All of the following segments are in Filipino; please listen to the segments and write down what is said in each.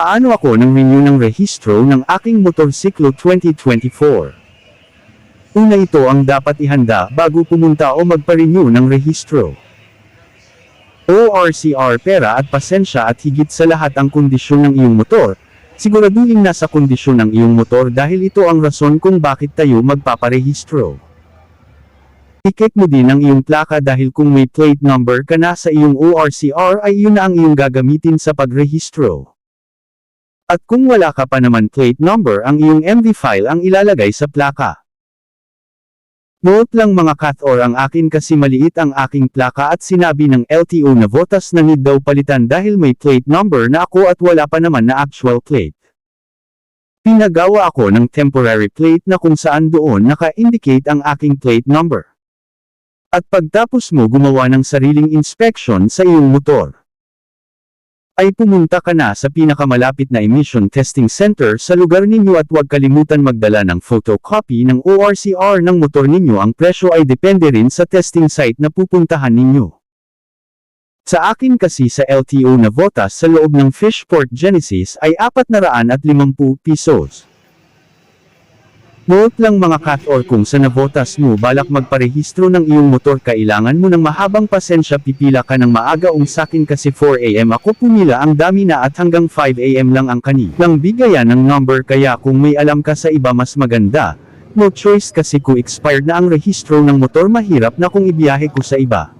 Paano ako nang renew ng rehistro ng aking motorsiklo 2024? Una ito ang dapat ihanda bago pumunta o magpa-renew ng rehistro. ORCR pera at pasensya at higit sa lahat ang kondisyon ng iyong motor. Siguraduhin nasa kondisyon ng iyong motor dahil ito ang rason kung bakit tayo magpaparehistro. Ikit mo din ang iyong plaka dahil kung may plate number ka na sa iyong ORCR ay yun na ang iyong gagamitin sa pagrehistro. At kung wala ka pa naman plate number ang iyong MV file ang ilalagay sa plaka. Note lang mga kat or ang akin kasi maliit ang aking plaka at sinabi ng LTO na votas na need daw palitan dahil may plate number na ako at wala pa naman na actual plate. Pinagawa ako ng temporary plate na kung saan doon naka-indicate ang aking plate number. At pagtapos mo gumawa ng sariling inspection sa iyong motor ay pumunta ka na sa pinakamalapit na emission testing center sa lugar ninyo at huwag kalimutan magdala ng photocopy ng ORCR ng motor ninyo. Ang presyo ay depende rin sa testing site na pupuntahan ninyo. Sa akin kasi sa LTO na votas sa loob ng Fishport Genesis ay 450 pesos. Note lang mga kat or kung sa navotas mo balak magparehistro ng iyong motor kailangan mo ng mahabang pasensya pipila ka ng maaga um sakin kasi 4am ako pumila ang dami na at hanggang 5am lang ang kani. Lang bigayan ng number kaya kung may alam ka sa iba mas maganda. No choice kasi kung expired na ang rehistro ng motor mahirap na kung ibiyahe ko sa iba.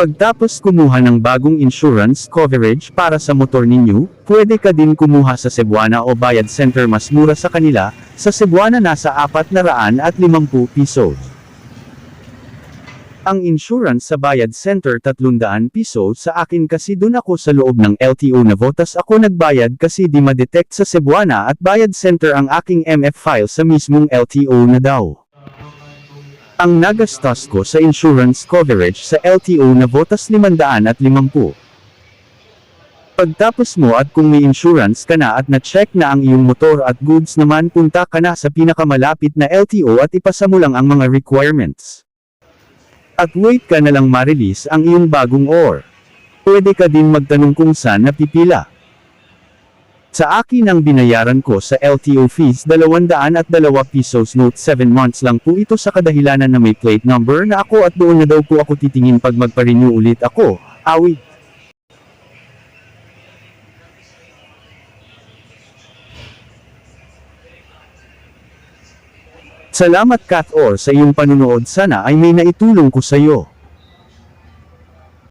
Pagtapos kumuha ng bagong insurance coverage para sa motor ninyo, pwede ka din kumuha sa Cebuana o Bayad Center mas mura sa kanila, sa Cebuana nasa 450 pesos. Ang insurance sa Bayad Center 300 piso sa akin kasi dun ako sa loob ng LTO na votas ako nagbayad kasi di ma-detect sa Cebuana at Bayad Center ang aking MF file sa mismong LTO na daw. Ang nagastos ko sa insurance coverage sa LTO na votas 550. Pagtapos mo at kung may insurance ka na at na-check na ang iyong motor at goods naman punta ka na sa pinakamalapit na LTO at ipasa mo lang ang mga requirements. At wait ka na lang ma-release ang iyong bagong OR. Pwede ka din magtanong kung saan napipila. Sa akin ang binayaran ko sa LTO fees 202 pesos note 7 months lang po ito sa kadahilanan na may plate number na ako at doon na daw po ako titingin pag magpa-renew ulit ako, awit. Salamat Kat or sa iyong panunood sana ay may naitulong ko sa iyo.